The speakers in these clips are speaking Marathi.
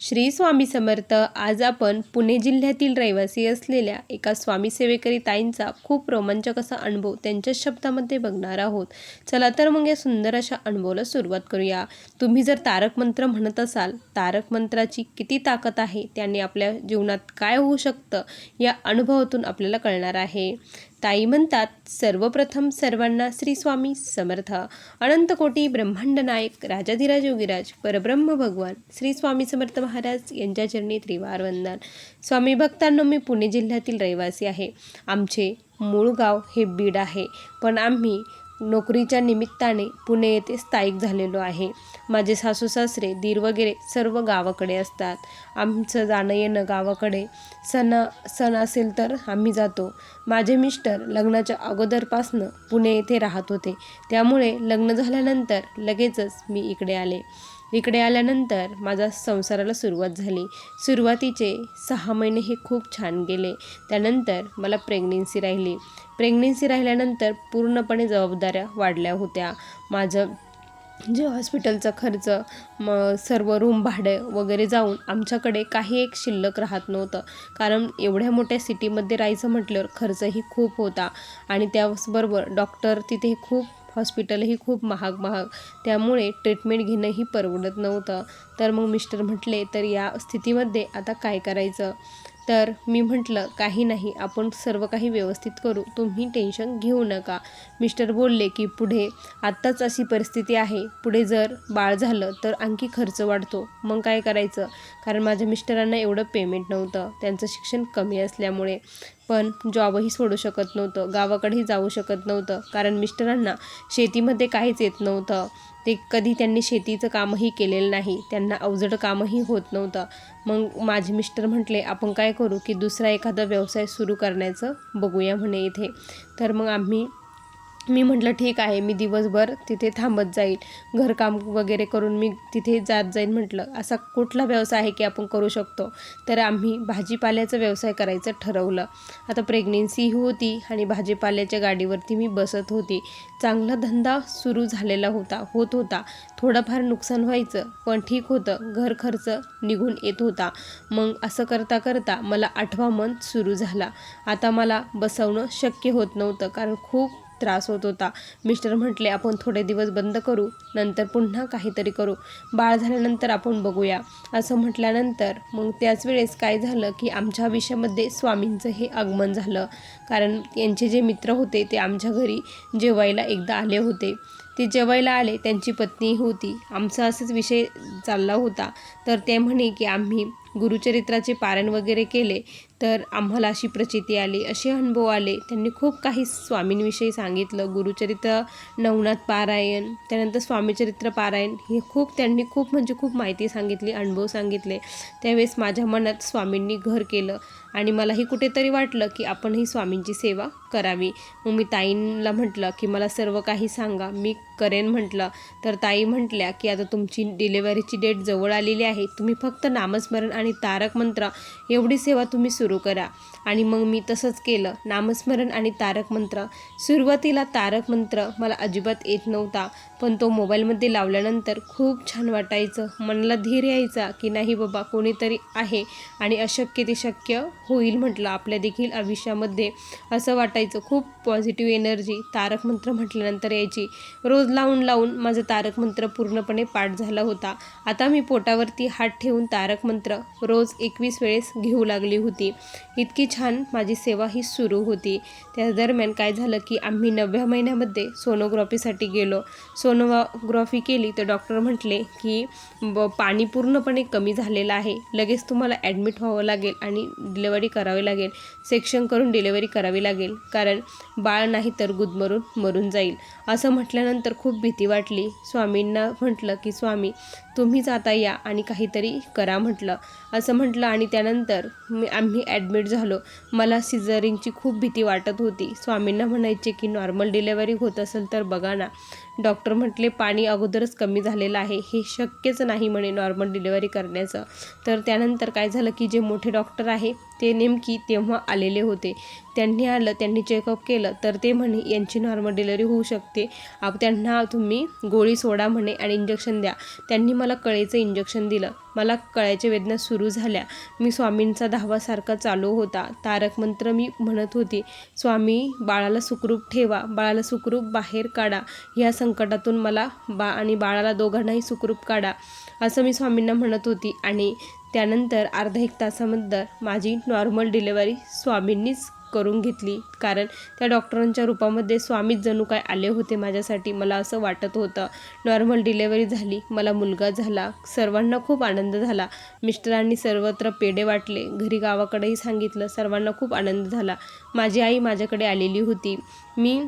श्री स्वामी समर्थ आज आपण पुणे जिल्ह्यातील रहिवासी असलेल्या एका स्वामी सेवेकरी ताईंचा खूप रोमांचक असा अनुभव त्यांच्याच शब्दामध्ये बघणार आहोत. चला तर मग या सुंदर अशा अनुभवाला सुरुवात करूया. तुम्ही जर तारक मंत्र म्हणत असाल तारक मंत्राची किती ताकद आहे? त्याने आपल्या जीवनात काय होऊ शकतं? या अनुभवातून आपल्याला कळणार आहे. ताई म्हणतात सर्वप्रथम सर्वांना श्री स्वामी समर्थ अनंतकोटी ब्रह्मांड नायक राजाधिराज योगीराज परब्रह्म भगवान श्री स्वामी समर्थ महाराज यांच्या चरणी त्रिवार वंदन. स्वामी भक्तांनो मी पुणे जिल्ह्यातील रहिवासी आहे. आमचे मूळ गाव हे बीड आहे. पण आम्ही नोकरीच्या निमित्ताने पुणे येथे स्थायिक झालेलो आहे. माझे सासू सासरे दीर वगैरे सर्व गावाकडे असतात. आमचं जाणं येणं गावाकडे सण सण असेल तर आम्ही जातो. माझे मिस्टर लग्नाच्या अगोदरपासनं पुणे येथे राहत होते. त्यामुळे लग्न झाल्यानंतर लगेचच मी इकडे आले. इकडे आल्यानंतर माझा संसाराला सुरुवात झाली. सुरुवातीचे सहा महिने हे खूप छान गेले. त्यानंतर मला प्रेग्नेन्सी राहिली. प्रेग्नेन्सी राहिल्यानंतर पूर्णपणे जबाबदाऱ्या वाढल्या होत्या. माझं जे हॉस्पिटलचा खर्च म सर्व रूम भाडं वगैरे जाऊन आमच्याकडे काही एक शिल्लक राहत नव्हतं. कारण एवढ्या मोठ्या सिटीमध्ये राहायचं म्हटल्यावर खर्चही खूप होता. आणि त्याचबरोबर डॉक्टर तिथे खूप हॉस्पिटलही खूप महाग महाग त्यामुळे ट्रीटमेंट घेणंही परवडत नव्हतं. तर मग मिस्टर म्हटले तर या स्थितीमध्ये आता काय करायचं? तर मी म्हटलं काही नाही आपण सर्व काही व्यवस्थित करू. तुम्ही टेन्शन घेऊ नका. मिस्टर बोलले की पुढे आत्ताच अशी परिस्थिती आहे. पुढे जर बाळ झालं तर आणखी खर्च वाढतो. मग काय करायचं? कारण माझ्या मिस्टरांना एवढं पेमेंट नव्हतं. त्यांचं शिक्षण कमी असल्यामुळे. पण जॉबही सोडू शकत नव्हतं. गावाकडेही जाऊ शकत नव्हतं. कारण मिस्टरांना शेतीमध्ये काहीच येत नव्हतं. ते कधी त्यांनी शेतीचं कामही केलेलं नाही त्यांना अवजड कामही होत नव्हतं. मग माझे मिस्टर म्हटले आपण काय करू की दुसरा एखादा व्यवसाय सुरू करण्याचं बघूया म्हणे इथे. तर मग आम्ही मी म्हटलं ठीक आहे मी दिवसभर तिथे थांबत जाईल घरकाम वगैरे करून मी तिथे जात जाईन म्हटलं. असा कुठला व्यवसाय आहे की आपण करू शकतो? तर आम्ही भाजीपाल्याचा व्यवसाय करायचं ठरवलं. आता प्रेग्नेन्सीही होती आणि भाजीपाल्याच्या गाडीवरती मी बसत होती. चांगला धंदा सुरू झालेला होता होत होता. थोडंफार नुकसान व्हायचं पण ठीक होतं. घर खर्च निघून येत होता. मग असं करता करता मला आठवा मंथ सुरू झाला. आता मला बसवणं शक्य होत नव्हतं कारण खूप त्रास होत होता. मिस्टर म्हटले आपण थोडे दिवस बंद करू नंतर पुन्हा काहीतरी करू. बाळ झाल्यानंतर आपण बघूया. असं म्हटल्यानंतर मग त्याच वेळेस काय झालं की आमच्या आयुष्यामध्ये स्वामींचं हे आगमन झालं. कारण यांचे जे मित्र होते ते आमच्या घरी जेवायला एकदा आले होते. ते जेवायला आले त्यांची पत्नी होती. आमचा असाच विषय चालला होता. तर ते म्हणे की आम्ही गुरुचरित्राचे पारण वगैरे केले तर आम्हाला अशी प्रचिती आली असे अनुभव आले. त्यांनी खूप काही स्वामींविषयी सांगितलं. गुरुचरित्र नवनाथ पारायण त्यानंतर स्वामीचरित्र पारायण हे खूप त्यांनी खूप म्हणजे खूप माहिती सांगितली अनुभव सांगितले. त्यावेळेस माझ्या मनात स्वामींनी घर केलं आणि मलाही कुठेतरी वाटलं की आपणही स्वामींची सेवा करावी. मग मी ताईंना म्हटलं की मला सर्व काही सांगा. मी करेन म्हटलं तर ताई म्हटल्या की आता तुमची डिलेवरीची डेट जवळ आलेली आहे तुम्ही फक्त नामस्मरण आणि तारक मंत्र एवढी सेवा तुम्ही सुरू करा. आणि मग मी तसंच केलं. नामस्मरण आणि तारक मंत्र. सुरुवातीला तारक मंत्र मला अजिबात येत नव्हता पण तो मोबाईलमध्ये लावल्यानंतर खूप छान वाटायचं. मनाला धीर यायचा की नाही बाबा कोणीतरी आहे आणि अशक्य ते शक्य होईल म्हटलं. आपल्या देखील आयुष्यामध्ये असं वाटायचं. खूप पॉझिटिव्ह एनर्जी तारक मंत्र म्हटल्यानंतर यायची. रोज लावून लावून माझं तारक मंत्र पूर्णपणे पाठ झाला होता. आता मी पोटावरती हात ठेवून तारक मंत्र रोज एकवीस वेळेस घेऊ लागली होती. इतकी छान माझी सेवा ही सुरू होती. त्या दरम्यान काय झालं की आम्ही नवव्या महिन्यामध्ये सोनोग्राफीसाठी गेलो. सोनोग्राफी केली तर डॉक्टर म्हटले की ब पाणी पूर्णपणे कमी झालेलं आहे. लगेच तुम्हाला ॲडमिट व्हावं लागेल आणि डिलेवरी करावी लागेल. सेक्शन करून डिलेवरी करावी लागेल. कारण बाळ नाही तर गुदमरून मरून जाईल. असं म्हटल्यानंतर खूप भीती वाटली. स्वामींना म्हटलं की स्वामी तुम्हीच आता या आणि काहीतरी करा म्हटलं. असं म्हटलं आणि त्यानंतर मी आम्ही ॲडमिट झालो. मला सिझरिंगची खूप भीती वाटत होती. स्वामींना म्हणायचे की नॉर्मल डिलेवरी होत असेल तर बघा ना. डॉक्टर म्हटले पाणी अगोदरच कमी झालेलं आहे. हे शक्यच नाही म्हणे नॉर्मल डिलेवरी करण्याचं. तर त्यानंतर काय झालं की जे मोठे डॉक्टर आहे ते नेमकी तेव्हा आलेले होते. त्यांनी आलं त्यांनी चेकअप केलं तर ते म्हणे यांची नॉर्मल डिलिव्हरी होऊ शकते. आप त्यांना तुम्ही गोळी सोडा म्हणे आणि इंजेक्शन द्या. त्यांनी मला कळेचं इंजेक्शन दिलं. मला कळ्याच्या वेदना सुरू झाल्या. मी स्वामींचा धावासारखा चालू होता. तारक मंत्र मी म्हणत होती स्वामी बाळाला सुखरूप ठेवा. बाळाला सुखरूप बाहेर काढा. ह्या संकटातून मला बा आणि बाळाला दोघांनाही सुखरूप काढा. असं मी स्वामींना म्हणत होती आणि त्यानंतर अर्धा एक तासानंतर माझी नॉर्मल डिलेवरी स्वामींनीच करून घेतली. कारण त्या डॉक्टरांच्या रूपामध्ये स्वामीच जणू काय आले होते माझ्यासाठी मला असं वाटत होतं. नॉर्मल डिलेवरी झाली मला मुलगा झाला सर्वांना खूप आनंद झाला. मिस्टरांनी सर्वत्र पेढे वाटले घरी गावाकडेही सांगितलं सर्वांना खूप आनंद झाला. माझी आई माझ्याकडे आलेली होती. मी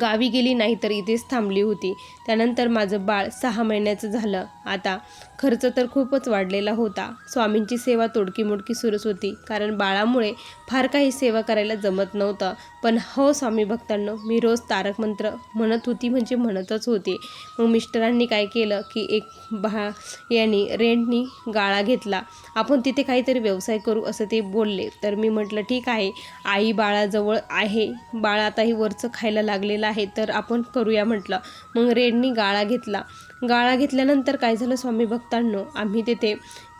गावी गेली नाही तर इथेच थांबली होती. त्यानंतर माझं बाळ सहा महिन्याचं झालं. आता खर्च तर खूपच वाढलेला होता. स्वामींची सेवा तोडकी मोडकी सुरूच होती. कारण बाळामुळे फार काही सेवा करायला जमत नव्हतं. पण हो स्वामी भक्तांनो मी रोज तारक मंत्र म्हणत होती म्हणजे म्हणतच होते. मग मिस्टरांनी काय केलं की एक बा यांनी रेंटनी गाळा घेतला. आपण तिथे काहीतरी व्यवसाय करू असं ते बोलले. तर मी म्हटलं ठीक आहे. आई बाळाजवळ आहे. बाळ आताही वरचं खायला लागलेलं आहे. तर आपण करूया म्हटलं. मग रेडनी गाळा घेतला. गाळा घेतल्यानंतर काय झालं? स्वामी भक्तांनो आम्ही तेथे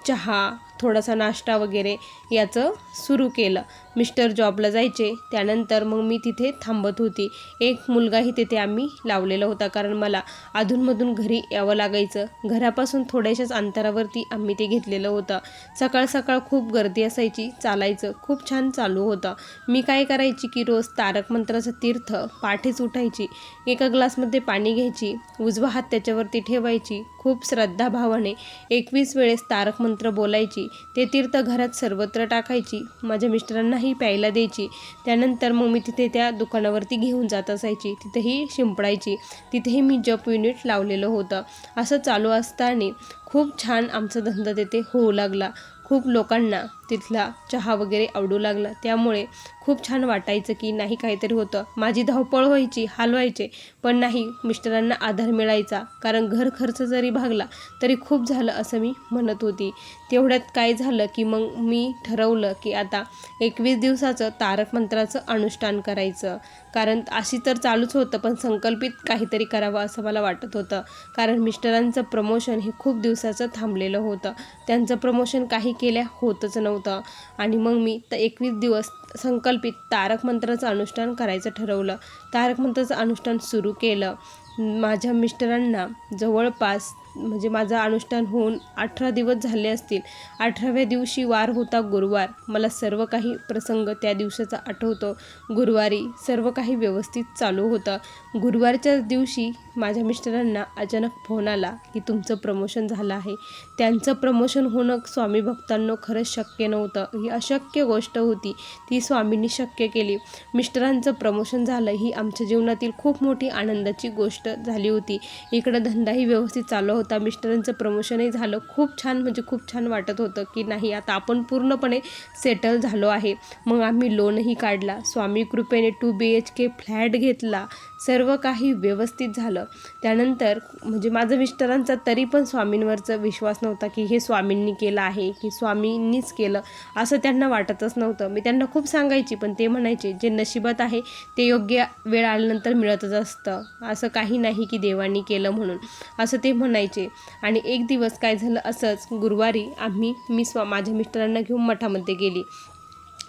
चहा थोडासा नाश्ता वगैरे याचं सुरू केलं. मिस्टर जॉबला जायचे. त्यानंतर मग मी तिथे थांबत होती. एक मुलगाही तिथे आम्ही लावलेला होता. कारण मला अधूनमधून घरी यावं लागायचं. घरापासून थोड्याशाच अंतरावरती आम्ही ते घेतलेलं होतं. सकाळ सकाळ खूप गर्दी असायची. चालायचं खूप छान चालू होतं. मी काय करायची की रोज तारक मंत्राचं तीर्थ पाठीच उठायची. एका ग्लासमध्ये पाणी घ्यायची. उजवा हात त्याच्यावरती ठेवायची. खूप श्रद्धाभावाने एकवीस वेळेस तारक मंत्र बोलायची. ते तीर्थ घरात सर्वत्र टाकायची माझ्या मिस्टरांनाही प्यायला द्यायची. त्यानंतर मग मी तिथे त्या दुकानावरती घेऊन जात असायची. तिथेही शिंपडायची. तिथेही मी जप युनिट लावलेलं होतं. असं चालू असताना खूप छान आमचा धंदा तिथे होऊ लागला. खूप लोकांना तिथला चहा वगैरे आवडू लागला. त्यामुळे खूप छान वाटायचं की नाही काहीतरी होतं. माझी धावपळ व्हायची हाल व्हायचे पण नाही मिस्टरांना आधार मिळायचा. कारण घर खर्च जरी भागला तरी खूप झालं असं मी म्हणत होती. तेवढ्यात काय झालं की मग मी ठरवलं की आता एकवीस दिवसाचं तारक मंत्राचं अनुष्ठान करायचं. कारण अशी तर चालूच होतं पण संकल्पित काहीतरी करावं असं मला वाटत होतं. कारण मिस्टरांचं प्रमोशन हे खूप दिवसाचं थांबलेलं होतं. त्यांचं प्रमोशन काही केल्या होतच नव्हतं. आणि मग मी तर एकवीस दिवस संकल्पित तारक मंत्राचं अनुष्ठान करायचं ठरवलं. तारक मंत्राचं अनुष्ठान सुरू केलं. माझ्या मिस्टरांना जवळपास म्हणजे माझं अनुष्ठान होऊन अठरा दिवस झाले असतील. अठराव्या दिवशी वार होता गुरुवार. मला सर्व काही प्रसंग त्या दिवसाचा आठवतो. गुरुवारी सर्व काही व्यवस्थित चालू होतं. गुरुवारच्या दिवशी माझ्या मिस्टरांना अचानक फोन आला की तुमचं प्रमोशन झालं आहे. त्यांचं प्रमोशन होणं स्वामी भक्तांनो खरंच शक्य नव्हतं. ही अशक्य गोष्ट होती. ती स्वामींनी शक्य केली. मिस्टरांचं प्रमोशन झालं ही आमच्या जीवनातील खूप मोठी आनंदाची गोष्ट झाली होती. इकडं धंदाही व्यवस्थित चालू होता. मिस्टरांचं प्रमोशनही झालं. खूप छान म्हणजे खूप छान वाटत होतं की नाही आता आपण पूर्णपणे सेटल झालो आहे. मग आम्ही लोनही काढला. स्वामी कृपेने two B H K flat घेतला. सर्व काही व्यवस्थित झालं. त्यानंतर म्हणजे माझं मिस्टरांचा तरी पण स्वामींवरचा विश्वास नव्हता की हे स्वामींनी केलं आहे की स्वामींनीच केलं. असं त्यांना वाटतच नव्हतं. मी त्यांना खूप सांगायची पण ते म्हणायचे जे नशिबात आहे ते योग्य वेळ आल्यानंतर मिळतच असतं. असं काही नाही की देवानी केलं म्हणून. असं ते म्हणायचे. आणि एक दिवस काय झालं असंच गुरुवारी आम्ही मी स्वा माझ्या मिस्टरांना घेऊन मठामध्ये गेली.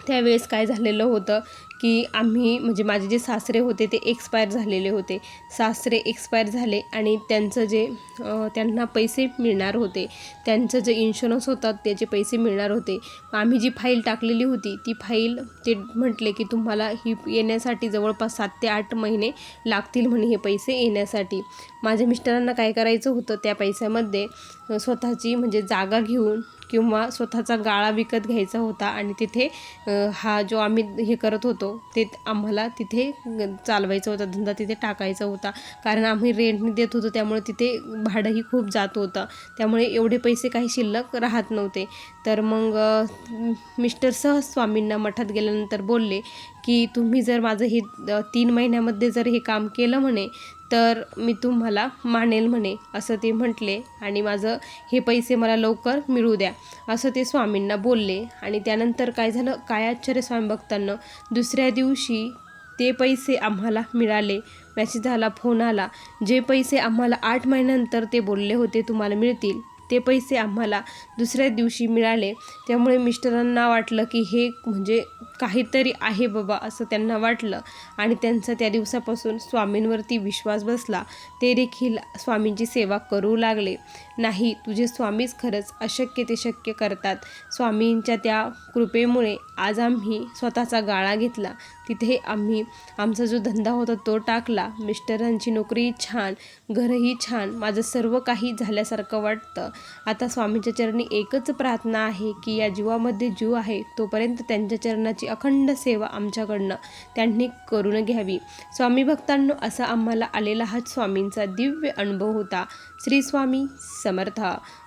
त्यावेळेस काय झालेलं होतं की आम्ही म्हणजे माझे जे सासरे होते ते एक्सपायर झालेले होते. सासरे एक्सपायर झाले आणि त्यांचं जे त्यांना पैसे मिळणार होते. त्यांचं जे इन्शुरन्स होता त्याचे पैसे मिळणार होते. आम्ही जी फाईल टाकलेली होती ती फाईल ते म्हटले की तुम्हाला ही येण्यासाठी जवळपास सात ते आठ महिने लागतील म्हणे हे पैसे येण्यासाठी. माझ्या मिस्टरांना काय करायचं होतं त्या पैशामध्ये स्वतःची म्हणजे जागा घेऊन किंवा स्वतःचा गाळा विकत घ्यायचा होता आणि तिथे हा जो आम्ही हे करत होतो ते आम्हाला तिथे चालवायचा होता धंदा तिथे टाकायचा होता. कारण आम्ही रेंटने देत होतो त्यामुळे तिथे भाडंही खूप जात होतं. त्यामुळे एवढे पैसे काही शिल्लक राहत नव्हते. तर मग मिस्टर सहज स्वामींना मठात गेल्यानंतर बोलले की तुम्ही जर माझं हे तीन महिन्यामध्ये जर हे काम केलं म्हणे तर मी तुम्हाला मानेल म्हणे असं ते म्हटले आणि माझं हे पैसे मला लवकर मिळू द्या असं ते स्वामींना बोलले. आणि त्यानंतर काय झालं काय आश्चर्य स्वामी बघताना दुसऱ्या दिवशी ते पैसे आम्हाला मिळाले. मेसेज आला फोन आला. जे पैसे आम्हाला आठ महिन्यानंतर ते बोलले होते तुम्हाला मिळतील. ते पैसे आम्हाला दुसऱ्या दिवशी मिळाले. त्यामुळे मिस्टरांना वाटलं की हे म्हणजे काहीतरी आहे बाबा असं त्यांना वाटलं. आणि त्यांचा त्या दिवसापासून स्वामींवरती विश्वास बसला. ते देखील स्वामींची सेवा करू लागले. नाही तुझे स्वामीच खरंच अशक्य ते शक्य करतात. स्वामींच्या त्या कृपेमुळे आज आम्ही स्वतःचा गाळा घेतला. तिथे आम्ही आमचा जो धंदा होता तो टाकला. मिस्टरांची नोकरी छान घरही छान माझं सर्व काही झाल्यासारखं वाटतं. आता स्वामींच्या चरणी एकच प्रार्थना आहे की या जीवामध्ये जीव आहे तोपर्यंत त्यांच्या चरणाची अखंड सेवा आमच्याकडनं त्यांनी करून घ्यावी. स्वामी भक्तांनो असा आम्हाला आलेला हा स्वामींचा दिव्य अनुभव होता. श्री स्वामी समर्थ.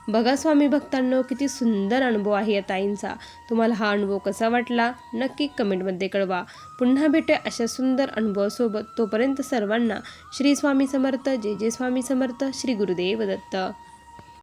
बघा स्वामी भक्तांनो किती सुंदर अनुभव आहे या ताईंचा. तुम्हाला हा अनुभव कसा वाटला? नक्की कमेंटमध्ये कळवा. पुन्हा भेटूया अशा सुंदर अनुभवासोबत. तोपर्यंत सर्वांना श्री स्वामी समर्थ जय जय स्वामी समर्थ श्री गुरुदेव दत्त.